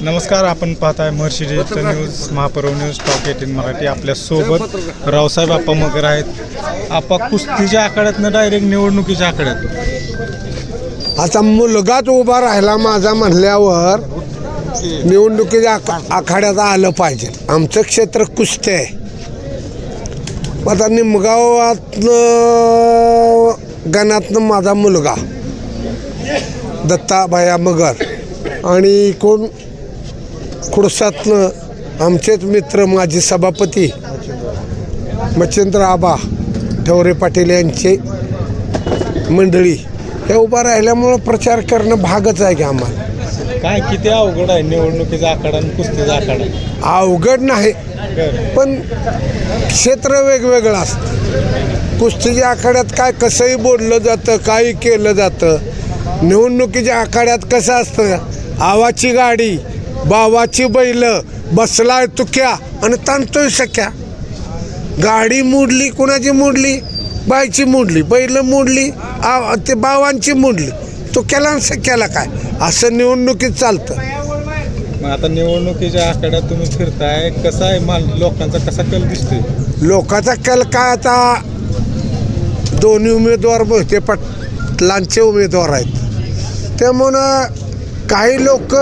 नमस्कार आपण पाहताय महर्षी डिजिटल न्यूज महापर्व न्यूज टॉक एटीन मराठी आपल्यासोबत. रावसाहेब आप्पा मगर आहेत. आपा कुस्तीच्या आखाड्यातनं डायरेक्ट निवडणुकीच्या आखाड्यात. आता मुलगाच उभा राहिला माझा म्हणल्यावर निवडणुकीच्या आख- आखाड्यात आलं पाहिजे. आमचं क्षेत्र कुस्ती आहे. आता निमगावातनं गणातनं माझा मुलगा दत्ताभाया मगर आणि कोण खुडसातनं आमचेच मित्र माजी सभापती मच्छिंद्र आबा ठवरे पाटील यांचे मंडळी हे उभा राहिल्यामुळं प्रचार करणं भागच आहे की आम्हाला. काय किती अवघड आहे निवडणुकीचा आखाडा आणि कुस्तीचा आखाडा अवघड नाही. पण क्षेत्र वेगवेगळं असतं. कुस्तीच्या आखाड्यात काय कसंही बोललं जातं काही केलं जातं. निवडणुकीच्या आखाड्यात कसं असतं? आवाची गाडी बावाची बैल बसलाय तुक्या आणि ताणतोय सख्या. गाडी मोडली कुणाची मोडली? बायची मोडली बैल मोडली आ ते बावांची मोडली. तुक्याला आणि सख्याला काय? असं निवडणुकीत चालतं. मग आता निवडणुकीच्या आखाड्यात तुम्ही फिरताय कसा आहे माल लोकांचा कसा कल दिसतोय? लोकांचा कल काय आता? दोन्ही उमेदवार मोहिते पाटलांचे उमेदवार आहेत. त्यामुळं काही लोक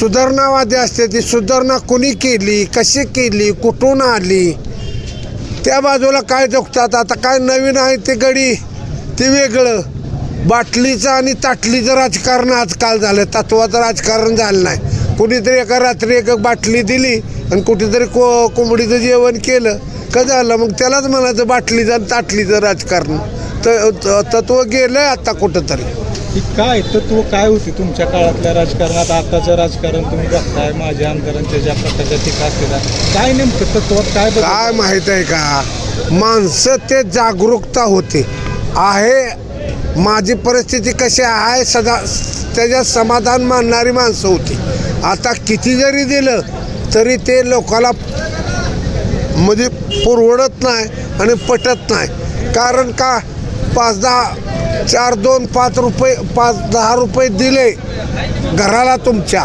सुधारणावादी असते ती सुधारणा कुणी केली कशी केली कुठून आली त्या बाजूला काय जगतात? आता काय नवीन आहे ते गडी? ते वेगळं. बाटलीचं आणि ताटलीचं राजकारण आजकाल झालं. तत्वाचं राजकारण झालं नाही. कुणीतरी एका रात्री एक बाटली दिली आणि कुठेतरी को कोंबडीचं जेवण केलं. का झालं? मग त्यालाच म्हणायचं बाटलीचं आणि ताटलीचं राजकारण. त- त- तत्व गेलं आहे आत्ता कुठंतरी. की काय? तत्व काय होती तुमच्या काळातल्या राजकारणात? आताचं राजकारण तुम्ही बघताय माझ्या आमदारांच्या ज्या प्रकारच्या टीका असतात काय नेमकं तत्वात काय काय माहीत आहे का? माणसं ते जागरूकता होते. आहे माझी परिस्थिती कशी आहे सदा त्याच्यात समाधान मानणारी माणसं होती. आता किती जरी दिलं तरी ते लोकाला म्हणजे पुरवडत नाही आणि पटत नाही. कारण का? पाच दहा चार दोन पाच रुपये पाच दहा रुपये दिले. घराला तुमच्या.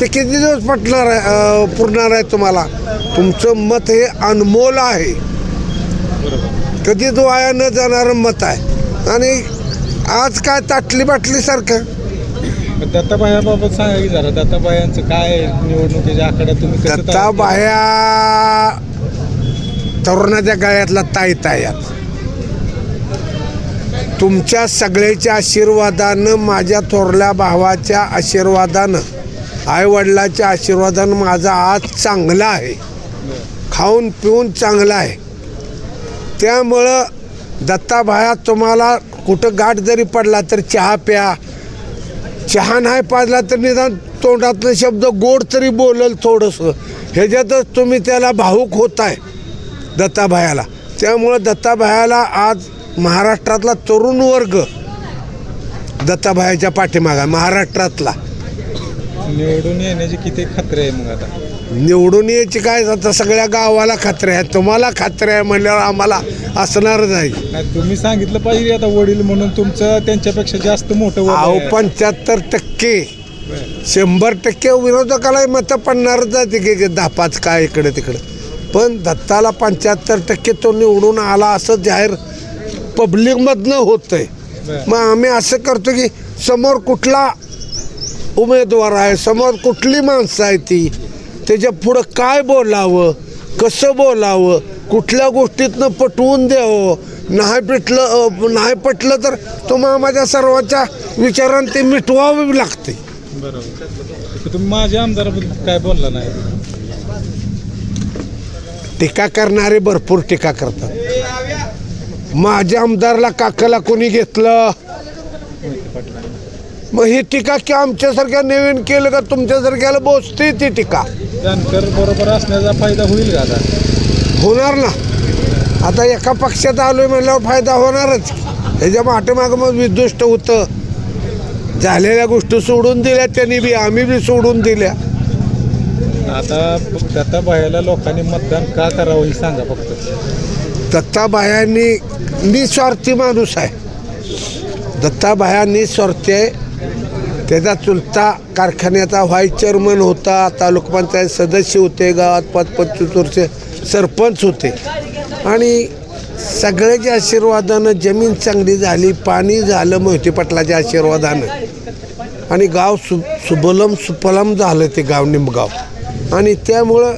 ते किती दिवस पटणार आहे पुरणार आहे तुम्हाला? तुमचं मत हे अनमोल आहे. कधीच वाया न जाणारं मत आहे. आणि आज काय ताटली बाटलीसारखं दत्ताबायाबाबत सांगा की जरा. दत्ताबायांचं काय निवडणुकीच्या आखाड्यात? तुम्ही कसं दत्ता तयार बाया तरुणाच्या गळ्यातला ताईता यात तुमच्या सगळ्याच्या आशीर्वादानं माझ्या थोरल्या भावाच्या आशीर्वादानं आईवडिलाच्या आशीर्वादानं माझा आज चांगला आहे. खाऊन पिऊन चांगला आहे. त्यामुळं दत्ताभाया तुम्हाला कुठं गाठ जरी पडला तर चहा प्या. चहा नाही पाजला तर निदान तोंडातलं शब्द गोड तरी बोलल थोडंसं. ह्याच्यातच तुम्ही त्याला भाऊक होताय दत्ताभायाला त्यामुळं दत्ताभायाला आज महाराष्ट्रातला तरुण वर्ग दत्ताभायाच्या पाठीमागा महाराष्ट्रातला. निवडून येण्याची किती खात्री आहे मग आता? निवडून यायची काय आता सगळ्या गावाला खात्री आहे तुम्हाला खात्री आहे म्हणल्यावर आम्हाला असणारच आहे नाही तुम्ही सांगितलं पाहिजे आता वडील म्हणून तुमचं त्यांच्यापेक्षा जास्त मोठं वय अहो आहे. पंच्याहत्तर टक्के. शंभर टक्के विरोधकाला मतं पडणारच जाते की दहा पाच काय इकडे तिकडे. पण दत्ताला पंच्याहत्तर टक्के तो निवडून आला असं जाहीर पब्लिकमधनं होतंय. बरं. मग आम्ही असं करतो की समोर कुठला उमेदवार आहे समोर कुठली माणसं आहे ती त्याच्या पुढं काय बोलावं कसं बोलावं कुठल्या गोष्टीतनं पटवून द्यावं नाही पेटलं नाही पटलं तर तुम्हाला माझ्या सर्वांच्या विचारांनी ते मिटवावे लागते बरोबर. तुम्ही माझ्या आमदाराबद्दल काय बोलला नाही? टीका करणारे भरपूर टीका करतात. माझ्या आमदारला काकाला कोणी घेतलं? मग ही टीका की आमच्यासारख्या नवीन केलं का तुमच्यासारख्याला बोचते ती टीका? जानकर बरोबर असण्याचा फायदा होईल का आता? होणार ना. आता एका पक्षात आलोय म्हणल्यावर फायदा होणारच. ह्याच्या पाठीमागं मग विदुष्ट होतं. झालेल्या गोष्टी सोडून दिल्या त्यांनी बी आम्ही बी सोडून दिल्या. आता दत्ताबायाला लोकांनी मतदान का करावं हे सांगा फक्त. दत्ताबायांनी निस्वार्थी माणूस आहे. दत्ताबाया निस्वार्थी आहे. त्याचा चुलता कारखान्याचा व्हाईस चेअरमन होता तालुकापंचायत सदस्य होते गावात पाच पंचवीस सरपंच होते. आणि सगळ्याच्या आशीर्वादानं जमीन चांगली झाली पाणी झालं मोहिते पाटलाच्या आशीर्वादानं. आणि गाव सु सुबलम सुफलम झालं ते गाव निमगाव. आणि त्यामुळं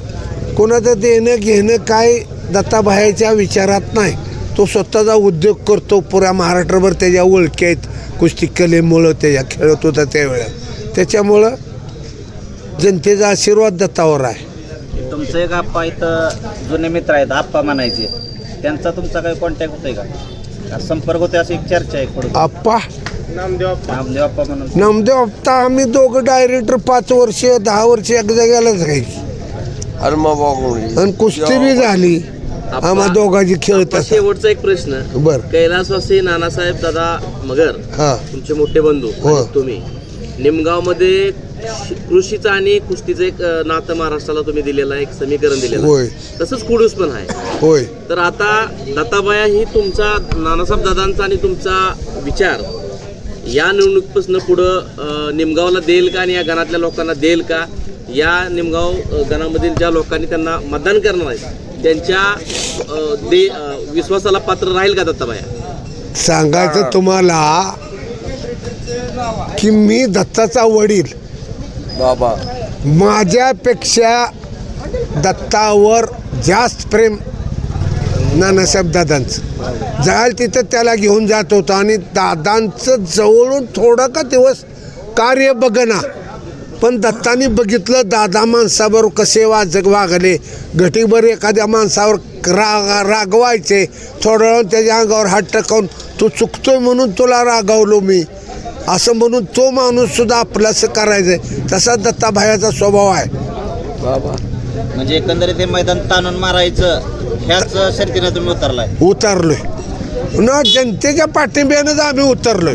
कोणाचं देणं घेणं काय दत्ताबाहेच्या विचारात नाही. तो स्वतःचा उद्योग करतो. पुऱ्या महाराष्ट्रभर त्याच्या ओळखी आहेत. कुस्ती कलेमुळं त्याच्या खेळत होता त्यावेळेला. त्याच्यामुळं जनतेचा आशीर्वाद दत्तावर आहे. तुमचं एक आप्पा इथं जुने मित्र आहेत आप्पा म्हणायचे. त्यांचा तुमचा काही कॉन्टॅक्ट होतोय का? का संपर्क होतोय अशी एक चर्चा आहे पुढे? आप्पा? नामदेव आप्पा. म्हणून. नामदेव आप्पा आम्ही दोघं डायरेक्टर पाच वर्ष दहा वर्ष एक जाग्यालाच राहायची आणि कुस्ती बी झाली. आम्हा दोघांची खेळत आता शेवटचा एक प्रश्न. बर. कैलासवासी नानासाहेब दादा मगर हा. तुमचे मोठे बंधू हो. आणि तुम्ही. निमगावमध्ये कृषीचं आणि कुस्तीचं एक अ, नातं महाराष्ट्राला तुम्ही दिलेलं आहे एक समीकरण दिलेलं होय. आहे तसंच कुडूस पण आहे. होय. तर आता दत्ताबाया ही तुमचा नानासाहेब दादांचा आणि तुमचा विचार. या निवडणुकीपासून पुढं अ, निमगावला देईल का आणि या गणातल्या लोकांना देईल का? या निमगाव अ, गणामधील ज्या लोकांनी त्यांना मतदान करणार आहेत त्यांच्या दे विश्वासाला पात्र राहील का दत्ताबाया सांगायचं तुम्हाला की मी दत्ताचा वडील. बाबा. माझ्यापेक्षा दत्तावर जास्त प्रेम नानासाहेब दादांचं. जाईल तिथं त्याला घेऊन जात होतो आणि दादांचं जवळून थोडं का दिवस कार्य बघना पण दत्तानी बघितलं दादा माणसाबरोबर कसे वाजक वागले. घटीभर एखाद्या माणसावर राग रागवायचे. थोडं वेळ त्याच्या अंगावर हात टाकावून तू चुकतोय म्हणून तुला रागावलो मी. असं म्हणून तो माणूस सुद्धा करायचं तसा दत्ताभायाचा स्वभाव आहे. बाबा. म्हणजे एकंदरीत हे मैदान ताणून मारायचं ह्याच शर्तीनं तुम्ही उतरलाय. उतरलोय. न जनतेच्या पाठिंब्यानंच आम्ही उतरलोय.